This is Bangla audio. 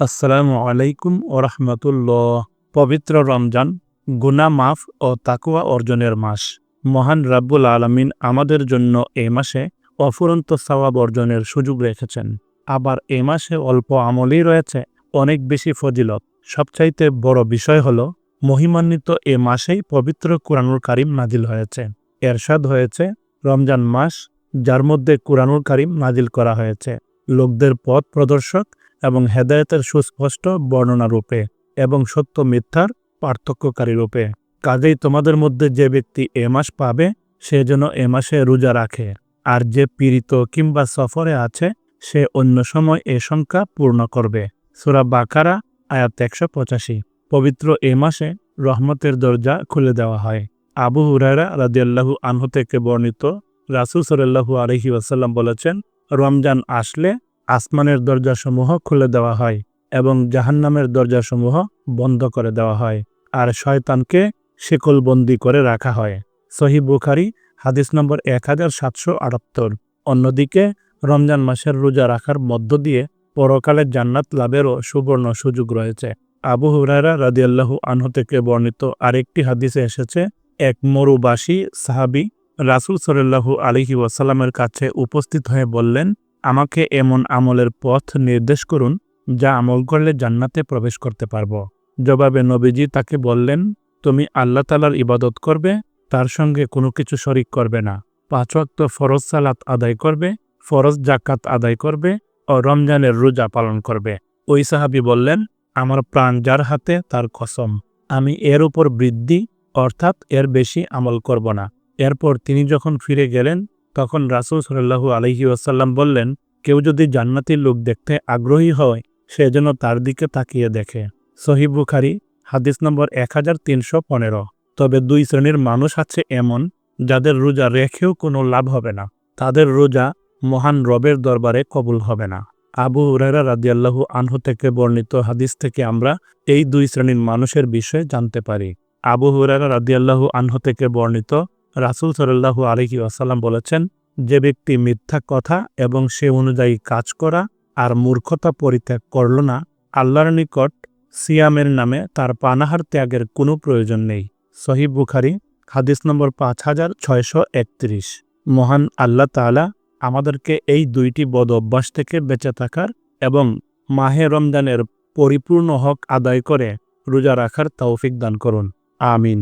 আসসালামু আলাইকুম ওরহমতুল্লাহ পবিত্র রমজান গুনা মাফ ও তাকুয়া অর্জনের মাস। মহান রাব্বুল আলমিন আমাদের জন্য এ মাসে অফুরন্ত সওয়াব অর্জনের সুযোগ রেখেছেন। আবার এ মাসে অল্প আমলই রয়েছে, অনেক বেশি ফজিলত। সবচাইতে বড় বিষয় হল, মহিমান্বিত এ মাসেই পবিত্র কুরআনুল কারিম নাজিল হয়েছে। এরশাদ হয়েছে, রমজান মাস, যার মধ্যে কুরআনুল কারিম নাজিল করা হয়েছে। লোকদের পথ প্রদর্শক এবং হেদায়েতের সুস্পষ্ট বর্ণনা রূপে এবং সত্য মিথ্যার পার্থক্যকারী রূপে। কাজেই তোমাদের মধ্যে যে ব্যক্তি এ মাস পাবে, সে যেন এ মাসে রোজা রাখে। আর যে পীড়িত কিংবা সফরে আছে, সে অন্য সময় এ সংখ্যা পূর্ণ করবে। সুরা বাকারা, আয়াত একশো পঁচাশি। পবিত্র এ মাসে রহমতের দরজা খুলে দেওয়া হয়। আবু হুরায়রা রাদিয়াল্লাহু আনহু থেকে বর্ণিত রাসুল সরাল্লাহু আলহি ওয়াসাল্লাম বলেছেন, রমজান আসলে আসমানের দরজাসমূহ খুলে দেওয়া হয় এবং জাহান্নামের দরজাসমূহ বন্ধ করে দেওয়া হয় আর শয়তানকে শিকলবন্দি করে রাখা হয়। সহি বুখারি, হাদিস নম্বর এক হাজার সাতশো আটাত্তর। অন্যদিকে, রমজান মাসের রোজা রাখার মধ্য দিয়ে পরকালের জান্নাত লাভেরও সুবর্ণ সুযোগ রয়েছে। আবু হুরায়রা রাদিয়াল্লাহু আনহ থেকে বর্ণিত আরেকটি হাদিসে এসেছে, এক মরুবাসী সাহাবি রাসুল সরাল্লাহু আলিহি ওয়াসাল্লামের কাছে উপস্থিত হয়ে বললেন আমাকে এমন আমলের পথ নির্দেশ করুন, যা আমল করলে জান্নাতে প্রবেশ করতে পারব। জবাবে নবীজি তাকে বললেন, তুমি আল্লাহ তালার ইবাদত করবে, তার সঙ্গে কোনো কিছু শরিক করবে না। পাঁচ ওয়াক্ত ফরজ সালাত আদায় করবে, ফরজ জাকাত আদায় করবে ও রমজানের রোজা পালন করবে। ওই সাহাবি বললেন, আমার প্রাণ যার হাতে, তার কসম। আমি এর উপর বৃদ্ধি, অর্থাৎ এর বেশি আমল করব না। এরপর তিনি যখন ফিরে গেলেন তখন রাসুল সাল্লাহু আলহি ওয়াসাল্লাম বললেন, কেউ যদি জান্নাতির লোক দেখতে আগ্রহী হয়, সে যেন তার দিকে তাকিয়ে দেখে। সহি বুখারি, হাদিস নম্বর এক হাজার তিনশো পনেরো। তবে দুই শ্রেণির মানুষ আছে এমন, যাদের রোজা রেখেও কোনো লাভ হবে না। তাদের রোজা মহান রবের দরবারে কবুল হবে না। আবু হুরারা রাদিয়াল্লাহু আনহু থেকে বর্ণিত হাদিস থেকে আমরা এই দুই শ্রেণির মানুষের বিষয়ে জানতে পারি। আবু হুরারা রাদিয়াল্লাহু আনহু থেকে বর্ণিত রাসুল সরল্লাহু আলহি আসাল্লাম বলেছেন, যে ব্যক্তি মিথ্যা কথা এবং সে অনুযায়ী কাজ করা আর মূর্খতা পরিত্যাগ করল না, আল্লাহর নিকট সিয়ামের নামে তার পানাহার ত্যাগের কোনো প্রয়োজন নেই। সহিব বুখারি, হাদিস নম্বর পাঁচ হাজার ছয়শো একত্রিশ। মহান আল্লাহ তালা আমাদেরকে এই দুইটি বদ অভ্যাস থেকে বেঁচে থাকার এবং মাহে রমজানের পরিপূর্ণ হক আদায় করে রোজা রাখার তৌফিক দান করুন। আমিন।